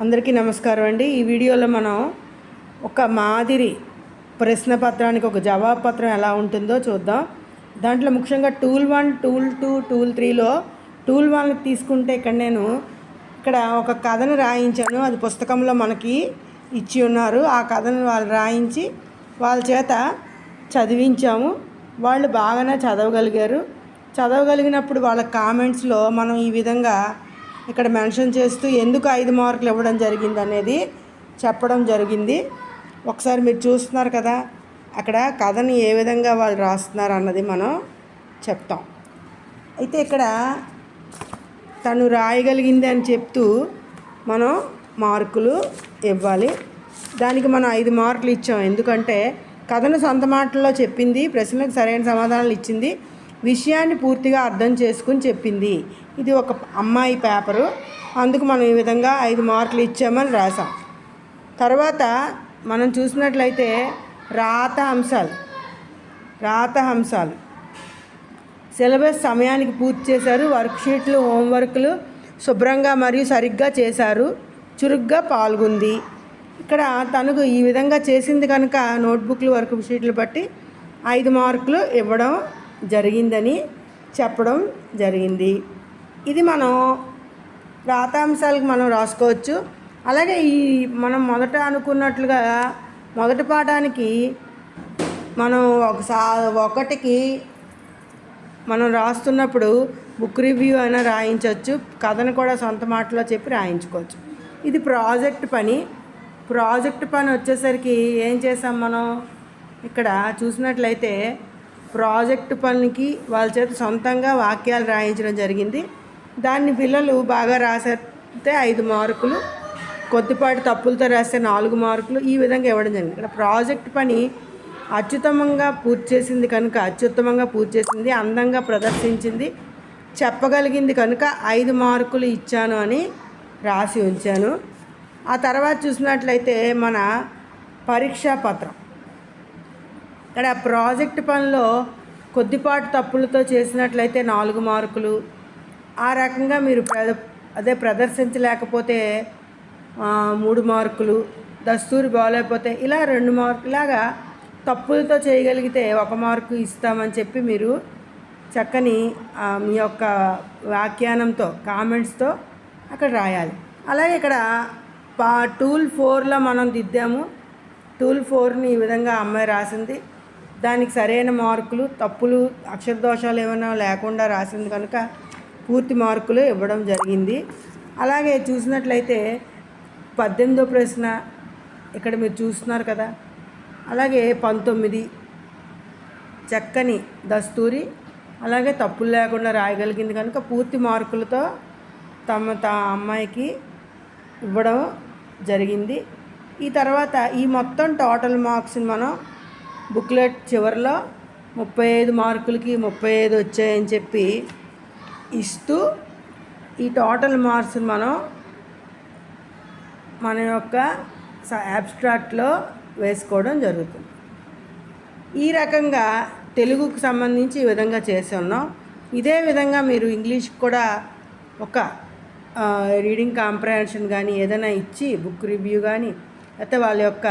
అందరికీ నమస్కారం అండి. ఈ వీడియోలో మనం ఒక మాదిరి ప్రశ్న పత్రానికి ఒక జవాబు పత్రం ఎలా ఉంటుందో చూద్దాం. దాంట్లో ముఖ్యంగా tool one tool two tool త్రీలో టూల్ వన్ తీసుకుంటే ఇక్కడ నేను ఇక్కడ ఒక కథను రాయించాను. అది పుస్తకంలో మనకి ఇచ్చి ఉన్నారు. ఆ కథను వాళ్ళు రాయించి వాళ్ళ చేత చదివించాము. వాళ్ళు బాగానే చదవగలిగారు. చదవగలిగినప్పుడు వాళ్ళ కామెంట్స్లో మనం ఈ విధంగా ఇక్కడ మెన్షన్ చేస్తూ ఎందుకు ఐదు మార్కులు ఇవ్వడం జరిగింది అనేది చెప్పడం జరిగింది. ఒకసారి మీరు చూస్తున్నారు కదా అక్కడ కథని ఏ విధంగా వాళ్ళు రాస్తున్నారు అన్నది మనం చెప్తాం. అయితే ఇక్కడ తను రాయగలిగింది అని చెప్తూ మనం మార్కులు ఇవ్వాలి. దానికి మనం ఐదు మార్కులు ఇచ్చాం. ఎందుకంటే కథను సొంత మాటల్లో చెప్పింది ప్రశ్నలకు సరైన సమాధానాలు ఇచ్చింది. విషయాన్ని పూర్తిగా అర్థం చేసుకుని చెప్పింది. ఇది ఒక అమ్మాయి పేపరు. అందుకు మనం ఈ విధంగా ఐదు మార్కులు ఇచ్చామని రాసాం తర్వాత మనం చూసినట్లయితే రాత అంశాలు. రాత అంశాలు. సిలబస్ సమయానికి పూర్తి చేశారు. వర్క్షీట్లు హోంవర్క్లు శుభ్రంగా మరియు సరిగ్గా చేశారు. చురుగ్గా పాల్గొంది. ఇక్కడ తనకు ఈ విధంగా చేసింది కనుక నోట్బుక్లు వర్క్ షీట్లు బట్టి ఐదు మార్కులు ఇవ్వడం జరిగిందని చెప్పడం జరిగింది. ఇది మనం రాతాంశాలకు మనం రాసుకోవచ్చు. అలాగే ఈ మనం మొదట అనుకున్నట్లుగా మొదటి పాఠానికి మనం ఒకసా ఒకటికి మనం రాస్తున్నప్పుడు బుక్ రివ్యూ అయినా రాయించవచ్చు కథను కూడా సొంత మాటలో చెప్పి రాయించుకోవచ్చు. ఇది ప్రాజెక్ట్ పని. ప్రాజెక్ట్ పని వచ్చేసరికి ఏం చేసాం మనం? ఇక్కడ చూసినట్లయితే ప్రాజెక్ట్ పనికి వాళ్ళ చేత సొంతంగా వాక్యాలు రాయించడం జరిగింది. దాన్ని పిల్లలు బాగా రాసేస్తే ఐదు మార్కులు కొద్దిపాటి తప్పులతో రాస్తే నాలుగు మార్కులు ఈ విధంగా ఇవ్వడం జరిగింది. ఇక్కడ ప్రాజెక్ట్ పని అత్యుత్తమంగా పూర్తి చేసింది కనుక అత్యుత్తమంగా పూర్తి చేసింది అందంగా ప్రదర్శించింది చెప్పగలిగింది కనుక ఐదు మార్కులు ఇచ్చాను అని రాసి ఉంచాను. ఆ తర్వాత చూసినట్లయితే మన పరీక్షా పత్రం. ఇక్కడ ప్రాజెక్ట్ పనిలో కొద్దిపాటు తప్పులతో చేసినట్లయితే నాలుగు మార్కులు. ఆ రకంగా మీరు ప్ర అదే ప్రదర్శించలేకపోతే మూడు మార్కులు. దస్తూరి బాగలేకపోతే ఇలా రెండు మార్కులు ఇలాగా తప్పులతో చేయగలిగితే ఒక మార్కు ఇస్తామని చెప్పి మీరు చక్కని మీ యొక్క వ్యాఖ్యానంతో కామెంట్స్తో అక్కడ రాయాలి. అలాగే ఇక్కడ పా టూల్ ఫోర్లో మనం దిద్దాము. టూల్ ఫోర్ని ఈ విధంగా అమ్మాయి రాసింది. దానికి సరైన మార్కులు తప్పులు అక్షర దోషాలు ఏమైనా లేకుండా రాసింది కనుక పూర్తి మార్కులు ఇవ్వడం జరిగింది. అలాగే చూసినట్లయితే పద్దెనిమిదో ప్రశ్న ఇక్కడ మీరు చూస్తున్నారు కదా. అలాగే పంతొమ్మిది చక్కని దస్తూరి అలాగే తప్పులు లేకుండా రాయగలిగింది కనుక పూర్తి మార్కులతో తమ తా అమ్మాయికి ఇవ్వడం జరిగింది. ఈ తర్వాత ఈ మొత్తం టోటల్ మార్క్స్ని మనం బుక్లెట్ చివరిలో ముప్పై ఐదు మార్కులకి ముప్పై ఐదు వచ్చాయని చెప్పి ఇస్తూ ఈ టోటల్ మార్క్స్ మనం మన యొక్క అబ్స్ట్రాక్ట్లో వేసుకోవడం జరుగుతుంది. ఈ రకంగా తెలుగుకు సంబంధించి ఈ విధంగా చేసి ఉన్నాం. ఇదే విధంగా మీరు ఇంగ్లీష్ కూడా ఒక రీడింగ్ కాంప్రహెన్షన్ కానీ ఏదైనా ఇచ్చి బుక్ రివ్యూ కానీ లేకపోతే వాళ్ళ యొక్క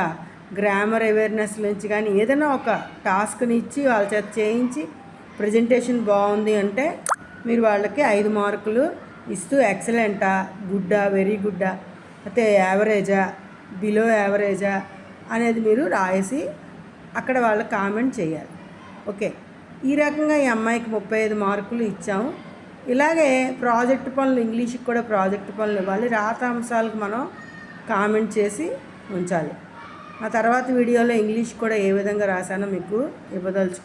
గ్రామర్ అవేర్నెస్ నుంచి కానీ ఏదైనా ఒక టాస్క్ని ఇచ్చి వాళ్ళ చేత చేయించి ప్రజెంటేషన్ బాగుంది అంటే మీరు వాళ్ళకి ఐదు మార్కులు ఇస్తూ ఎక్సలెంటా గుడ్డా వెరీ గుడ్డా అయితే యావరేజా బిలో యావరేజా అనేది మీరు రాయేసి అక్కడ వాళ్ళకి కామెంట్ చేయాలి. ఓకే. ఈ రకంగా ఈ అమ్మాయికి ముప్పై ఐదు మార్కులు ఇచ్చాము. ఇలాగే ప్రాజెక్ట్ పనులు ఇంగ్లీష్కి కూడా ప్రాజెక్ట్ పనులు ఇవ్వాలి. రాత అంశాలకు మనం కామెంట్ చేసి ఉంచాలి. ఆ తర్వాత వీడియోలో ఇంగ్లీష్ కూడా ఏ విధంగా రాశానో మీకు ఇవ్వదలుచుకో